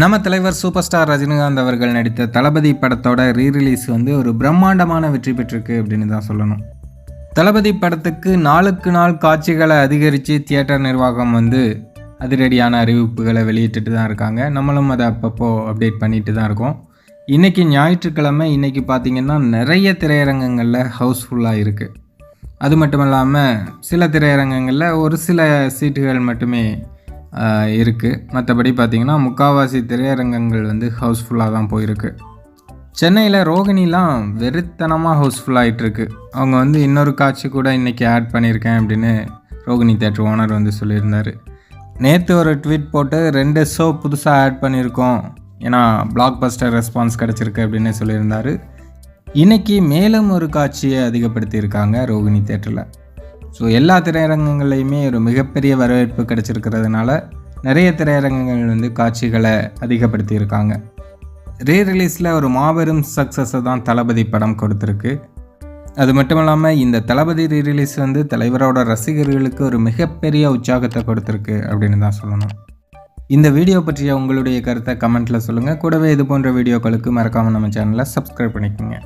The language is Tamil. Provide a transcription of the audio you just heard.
நம்ம தலைவர் சூப்பர் ஸ்டார் ரஜினிகாந்த் அவர்கள் நடித்த தளபதி படத்தோட ரீரிலீஸ் வந்து ஒரு பிரம்மாண்டமான வெற்றி பெற்றிருக்கு அப்படின்னு தான் சொல்லணும். தளபதி படத்துக்கு நாளுக்கு நாள் காட்சிகளை அதிகரித்து தியேட்டர் நிர்வாகம் வந்து அதிரடியான அறிவிப்புகளை வெளியிட்டுட்டு தான் இருக்காங்க. நம்மளும் அதை அப்பப்போ அப்டேட் பண்ணிட்டு தான் இருக்கோம். இன்றைக்கி ஞாயிற்றுக்கிழமை இன்றைக்கி பார்த்திங்கன்னா நிறைய திரையரங்கங்களில் ஹவுஸ்ஃபுல்லாக இருக்குது அது மட்டும் இல்லாமல் சில திரையரங்கங்களில் ஒரு சில சீட்டுகள் மட்டுமே இருக்குது மற்றபடி பார்த்திங்கன்னா முக்காவாசி திரையரங்கங்கள் வந்து ஹவுஸ்ஃபுல்லாக தான் போயிருக்கு. சென்னையில் ரோகிணிலாம் வெறித்தனமாக ஹவுஸ்ஃபுல் ஆகிட்டுருக்கு அவங்க வந்து இன்னொரு காட்சி கூட இன்றைக்கி ஆட் பண்ணியிருக்கேன் அப்படின்னு ரோகிணி தேட்டர் ஓனர் வந்து சொல்லியிருந்தார். நேற்று ஒரு ட்வீட் போட்டு ரெண்டு ஷோ புதுசாக ஆட் பண்ணியிருக்கோம். ஏன்னா பிளாக் பஸ்டர் ரெஸ்பான்ஸ் கிடச்சிருக்கு அப்படின்னு சொல்லியிருந்தார். இன்றைக்கி மேலும் ஒரு காட்சியை அதிகப்படுத்தியிருக்காங்க ரோகிணி தேட்டரில் ஸோ எல்லா திரையரங்கங்கள்லையுமே ஒரு மிகப்பெரிய வரவேற்பு கிடச்சிருக்கிறதுனால நிறைய திரையரங்கங்கள் வந்து காட்சிகளை அதிகப்படுத்தியிருக்காங்க. ரீ ரிலீஸில் ஒரு மாபெரும் சக்ஸஸை தான் தளபதி படம் கொடுத்துருக்கு. அது மட்டும் இல்லாமல் இந்த தளபதி ரீ ரிலீஸ் வந்து தலைவரோட ரசிகர்களுக்கு ஒரு மிகப்பெரிய உற்சாகத்தை கொடுத்துருக்கு அப்படின்னு தான் சொல்லணும். இந்த வீடியோ பற்றிய உங்களுடைய கருத்தை கமெண்ட்டில் சொல்லுங்கள் கூடவே இது போன்ற வீடியோக்களுக்கு மறக்காமல் நம்ம சேனலை சப்ஸ்கிரைப் பண்ணிக்கோங்க.